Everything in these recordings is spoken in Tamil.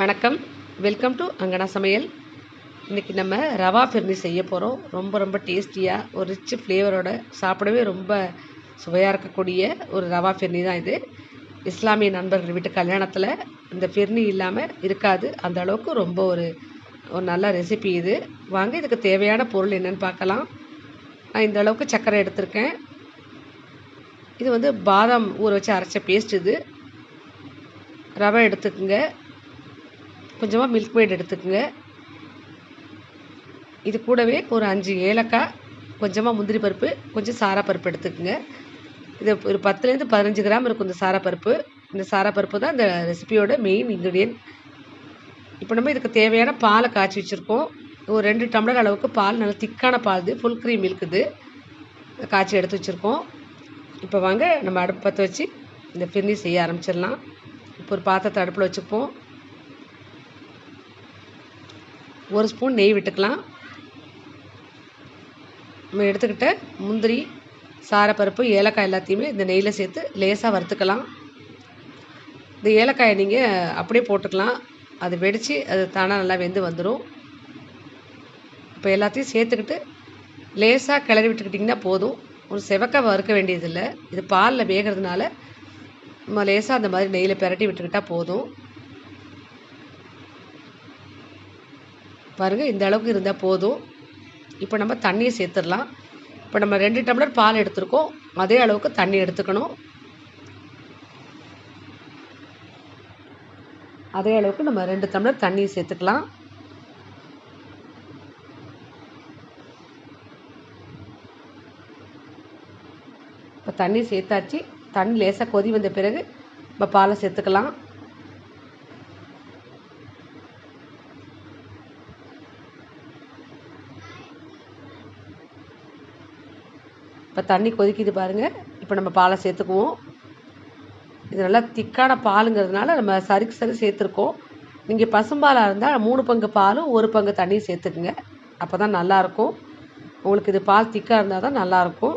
வணக்கம். வெல்கம் டு அங்கனா சமையல். இன்றைக்கி நம்ம ரவா ஃபிர்னி செய்ய போகிறோம் ரொம்ப ரொம்ப டேஸ்டியாக ஒரு ரிச் ஃப்ளேவரோட சாப்பிடவே ரொம்ப சுவையாக இருக்கக்கூடிய ஒரு ரவா ஃபிர்னி தான் இது. இஸ்லாமிய நண்பர்கள் வீட்டு கல்யாணத்தில் இந்த ஃபிர்னி இல்லாமல் இருக்காது. அந்த அளவுக்கு ரொம்ப ஒரு ஒரு நல்ல ரெசிபி இது. வாங்க இதுக்கு தேவையான பொருள் என்னென்னு பார்க்கலாம். நான் இந்த அளவுக்கு சர்க்கரை எடுத்திருக்கேன். இது வந்து பாதாம் ஊற வச்சு அரைச்ச பேஸ்ட் இது. ரவை எடுத்துக்கோங்க. கொஞ்சமாக மில்க் மேட் எடுத்துக்கோங்க. இது கூடவே ஒரு அஞ்சு ஏலக்காய் கொஞ்சமாக முந்திரி பருப்பு கொஞ்சம் சாரா பருப்பு எடுத்துக்கோங்க. இது ஒரு பத்துலேருந்து பதினஞ்சு கிராம் இருக்கும் இந்த சாரா பருப்பு. இந்த சாரா பருப்பு தான் இந்த ரெசிபியோட மெயின் இன்க்ரீடியன்ட் இப்போ நம்ம இதுக்கு தேவையான பாலை காய்ச்சி வச்சுருக்கோம். ஒரு ரெண்டு டம்ளர் அளவுக்கு பால் நல்லா திக்கான பால் இது ஃபுல் க்ரீம் இருக்குது இது. காய்ச்சி எடுத்து வச்சுருக்கோம். இப்போ வாங்க நம்ம அடுப்பு பற்ற வச்சு இந்த பிரிணி செய்ய ஆரம்பிச்சிடலாம். இப்போ ஒரு பாத்திரத்தை அடுப்பில் வச்சுப்போம். ஒரு ஸ்பூன் நெய் விட்டுக்கலாம். நம்ம எடுத்துக்கிட்ட முந்திரி சாரப்பருப்பு ஏலக்காய் எல்லாத்தையுமே இந்த நெய்யில் சேர்த்து லேசாக வறுத்துக்கலாம். இந்த ஏலக்காயை நீங்கள் அப்படியே போட்டுக்கலாம். அது வெடித்து அது தானாக நல்லா வெந்து வந்துடும் இப்போ எல்லாத்தையும் சேர்த்துக்கிட்டு லேசாக கிளறி விட்டுக்கிட்டிங்கன்னா போதும். ஒரு செவக்க வறுக்க வேண்டியதில்லை. இது பாலில் வேகிறதுனால நம்ம லேசாக அந்த மாதிரி நெய்யில் பிரட்டி விட்டுக்கிட்டால் போதும். பாருங்கள் இந்த அளவுக்கு இருந்தால் போதும். இப்போ நம்ம தண்ணியை சேர்த்துடலாம். இப்போ நம்ம ரெண்டு டம்ளர் பால் எடுத்துருக்கோம். அதே அளவுக்கு தண்ணி எடுத்துக்கணும். அதே அளவுக்கு நம்ம ரெண்டு டம்ளர் தண்ணியை சேர்த்துக்கலாம். இப்போ தண்ணி சேர்த்தாச்சு. தண்ணி லேசாக கொதி வந்த பிறகு நம்ம பாலை சேர்த்துக்கலாம். இப்போ தண்ணி கொதிக்குது பாருங்கள் இப்போ நம்ம பாலை சேர்த்துக்குவோம். இது நல்லா திக்கான பாலுங்கிறதுனால நம்ம சருக்கு சரி சேர்த்துருக்கோம். நீங்கள் பசும்பாலாக இருந்தால் மூணு பங்கு பாலும் ஒரு பங்கு தண்ணியும் சேர்த்துக்குங்க. அப்போ தான் நல்லாயிருக்கும் உங்களுக்கு இது பால் திக்காக இருந்தால் தான் நல்லாயிருக்கும்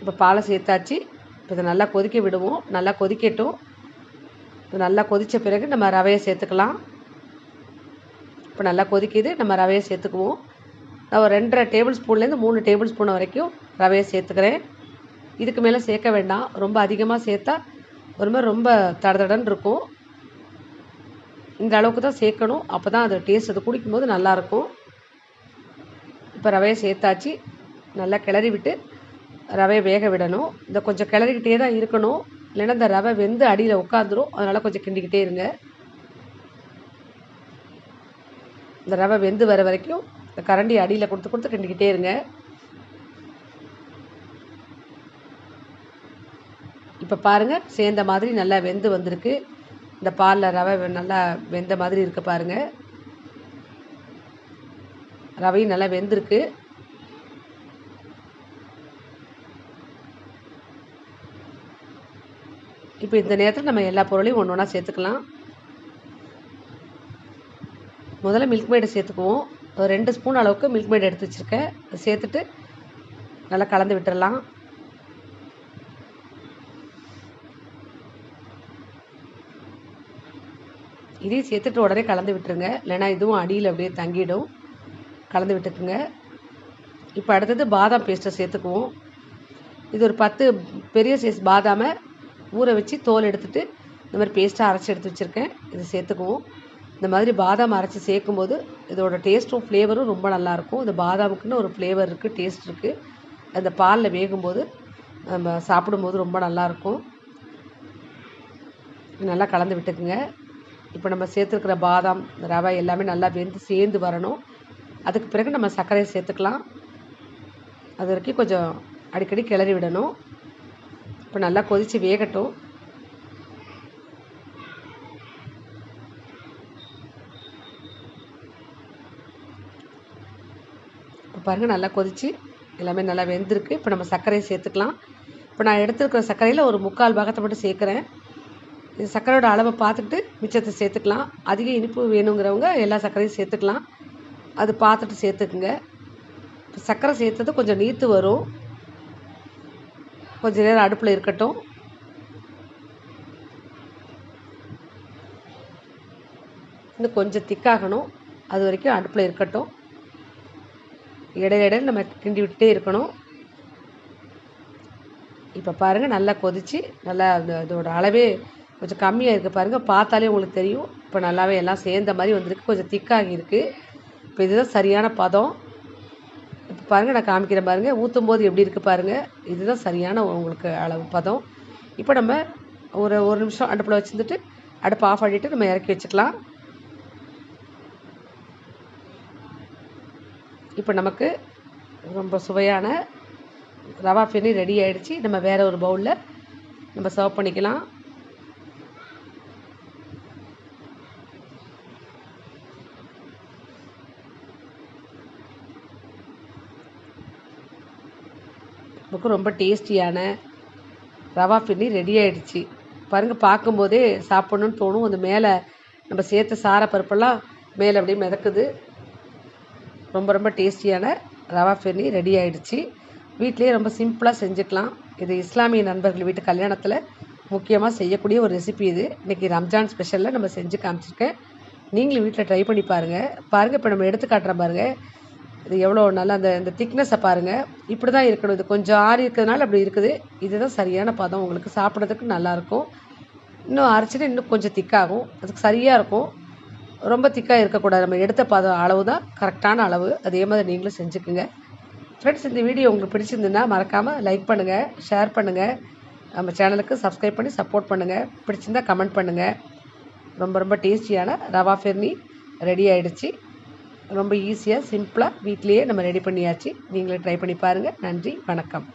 இப்போ பாலை சேர்த்தாச்சு. இப்போ இதை நல்லா கொதிக்க விடுவோம். நல்லா கொதிக்கட்டும். இது நல்லா கொதித்த பிறகு நம்ம ரவையை சேர்த்துக்கலாம். இப்போ நல்லா கொதிக்குது. நம்ம ரவையை சேர்த்துக்குவோம். நான் ஒரு ரெண்டரை டேபிள் ஸ்பூன்லேருந்து மூணு டேபிள் ஸ்பூன் வரைக்கும் ரவையை சேர்த்துக்கிறேன். இதுக்கு மேலே சேர்க்க வேண்டாம். ரொம்ப அதிகமாக சேர்த்தா ஒரு மாதிரி ரொம்ப தடதடன்னு இருக்கும். இந்த அளவுக்கு தான் சேர்க்கணும். அப்போ தான் அது டேஸ்ட் அது குடிக்கும்போது நல்லாயிருக்கும் இப்போ ரவையை சேர்த்தாச்சு. நல்லா கிளறி விட்டு ரவையை வேக விடணும். இந்த கொஞ்சம் கிளறிக்கிட்டே தான் இருக்கணும். இல்லைன்னா இந்த ரவை வெந்து அடியில் உட்காந்துரும் அதனால் கொஞ்சம் கிண்டிக்கிட்டே இருங்க. இந்த ரவை வெந்து வர வரைக்கும் இந்த கரண்டி அடியில் கொடுத்து கொடுத்து கிண்டிக்கிட்டே இருங்க. இப்போ பாருங்கள் சேர்ந்த மாதிரி நல்லா வெந்து வந்திருக்கு. இந்த பாலில் ரவை நல்லா வெந்த மாதிரி இருக்க பாருங்கள் ரவையும் நல்லா வெந்திருக்கு. இப்போ இந்த நேரத்தில் நம்ம எல்லா பொருளையும் ஒன்று ஒன்றா சேர்த்துக்கலாம். முதல்ல மில்க் மேடை சேர்த்துக்குவோம். ஒரு ரெண்டு ஸ்பூன் அளவுக்கு மில்க் மேட் எடுத்து வச்சுருக்கேன். அதை சேர்த்துட்டு நல்லா கலந்து விட்டுடலாம் இதையும் சேர்த்துட்டு உடனே கலந்து விட்டுருங்க. இல்லைன்னா இதுவும் அடியில் அப்படியே தங்கிடும். கலந்து விட்டுக்குங்க. இப்போ அடுத்தது பாதாம் பேஸ்ட்டை சேர்த்துக்குவோம். இது ஒரு பத்து பெரிய சைஸ் பாதாமை ஊற வச்சு தோல் எடுத்துகிட்டு இந்த மாதிரி பேஸ்ட்டாக அரைச்சி எடுத்து வச்சுருக்கேன். இதை சேர்த்துக்குவோம். இந்த மாதிரி பாதாம் அரைச்சி சேர்க்கும் போது இதோட டேஸ்ட்டும் ஃப்ளேவரும் ரொம்ப நல்லாயிருக்கும். இந்த பாதாமுக்குன்னு ஒரு ஃப்ளேவர் இருக்குது டேஸ்ட் இருக்குது அந்த பாலில் வேகும்போது நம்ம சாப்பிடும்போது ரொம்ப நல்லாயிருக்கும். நல்லா கலந்து விட்டுக்குங்க. இப்போ நம்ம சேர்த்துருக்கிற பாதாம் ரவை எல்லாமே நல்லா வெந்து சேர்ந்து வரணும். அதுக்கு பிறகு நம்ம சர்க்கரையை சேர்த்துக்கலாம். அது வரைக்கும் கொஞ்சம் அடிக்கடி கிளறி விடணும். இப்போ நல்லா கொதித்து வேகட்டும். பாருங்கள் நல்லா கொதித்து எல்லாமே நல்லா வெந்திருக்கு. இப்போ நம்ம சர்க்கரையை சேர்த்துக்கலாம். இப்போ நான் எடுத்துருக்கிற சர்க்கரையில் ஒரு முக்கால் பாகத்தை மட்டும் சேர்க்குறேன். இது சர்க்கரையோட அளவை பார்த்துட்டு மிச்சத்தை சேர்த்துக்கலாம். அதிக இனிப்பு வேணுங்கிறவங்க எல்லா சர்க்கரையும் சேர்த்துக்கலாம். அது பார்த்துட்டு சேர்த்துக்குங்க. சர்க்கரை சேர்த்தது கொஞ்சம் நீத்து வரும். கொஞ்சம் நேரம் அடுப்பில் இருக்கட்டும். இன்னும் கொஞ்சம் திக்காகணும். அது வரைக்கும் அடுப்பில் இருக்கட்டும். இடையில இடையில நம்ம கிண்டி விட்டுட்டே இருக்கணும். இப்போ பாருங்கள் நல்லா கொதிச்சு நல்லா அந்த இதோட அளவே கொஞ்சம் கம்மியாக இருக்குது பாருங்கள் பார்த்தாலே உங்களுக்கு தெரியும். இப்போ நல்லாவே எல்லாம் சேர்ந்த மாதிரி வந்திருக்கு. கொஞ்சம் திக்காகி இருக்குது இப்போ இதுதான் சரியான பதம். இப்போ பாருங்கள் நான் காமிக்கிறேன் பாருங்கள் ஊற்றும் போது எப்படி இருக்குது பாருங்கள் இதுதான் சரியான உங்களுக்கு அளவு பதம். இப்போ நம்ம ஒரு ஒரு நிமிஷம் அடுப்பில் வச்சுருந்துட்டு அடுப்பு ஆஃப் பண்ணிவிட்டு நம்ம இறக்கி வச்சுக்கலாம். இப்போ நமக்கு ரொம்ப சுவையான ரவா ஃபினி ரெடி ஆகிடுச்சி நம்ம வேறு ஒரு பவுலில் நம்ம சர்வ் பண்ணிக்கலாம். நமக்கு ரொம்ப டேஸ்டியான ரவா ஃபின்னி ரெடி ஆகிடுச்சி பாருங்கள் பார்க்கும்போதே சாப்பிட்ணுன்னு தோணும். அந்த மேலே நம்ம சேர்த்த சார பருப்பெல்லாம் மேலே அப்படியே மிதக்குது. ரொம்ப ரொம்ப டேஸ்டியான ரவா ஃபெர்னி ரெடி ஆகிடுச்சு வீட்லேயே ரொம்ப சிம்பிளாக செஞ்சுக்கலாம். இது இஸ்லாமிய நண்பர்கள் வீட்டு கல்யாணத்தில் முக்கியமாக செய்யக்கூடிய ஒரு ரெசிபி இது. இன்றைக்கி ரம்ஜான் ஸ்பெஷலில் நம்ம செஞ்சு காமிச்சிருக்கேன். நீங்களும் வீட்டில் ட்ரை பண்ணி பாருங்கள் பாருங்கள் இப்போ நம்ம எடுத்து காட்டுறோம் பாருங்கள் இது எவ்வளோ நல்லா அந்த இந்த திக்னஸை பாருங்கள் இப்படி தான் இருக்கணும். இது கொஞ்சம் ஆறி இருக்கிறதுனால அப்படி இருக்குது. இதுதான் சரியான பதம். உங்களுக்கு சாப்பிட்றதுக்கு நல்லாயிருக்கும் இன்னும் அரைச்சிட்டு இன்னும் கொஞ்சம் திக்காகும் அதுக்கு சரியாக இருக்கும். ரொம்ப திக்காக இருக்கக்கூடாது. நம்ம எடுத்த பாத அளவு தான் கரெக்டான அளவு. அதே மாதிரி நீங்களும் செஞ்சுக்குங்க. ஃப்ரெண்ட்ஸ் இந்த வீடியோ உங்களுக்கு பிடிச்சிருந்துன்னா மறக்காமல் லைக் பண்ணுங்கள் ஷேர் பண்ணுங்கள் நம்ம சேனலுக்கு சப்ஸ்கிரைப் பண்ணி சப்போர்ட் பண்ணுங்கள் பிடிச்சிருந்தா கமெண்ட் பண்ணுங்கள் ரொம்ப ரொம்ப டேஸ்டியான ரவா ஃபெர்னி ரெடி ஆகிடுச்சு ரொம்ப ஈஸியாக சிம்பிளாக வீட்லேயே நம்ம ரெடி பண்ணியாச்சு. நீங்களே ட்ரை பண்ணி பாருங்கள் நன்றி வணக்கம்.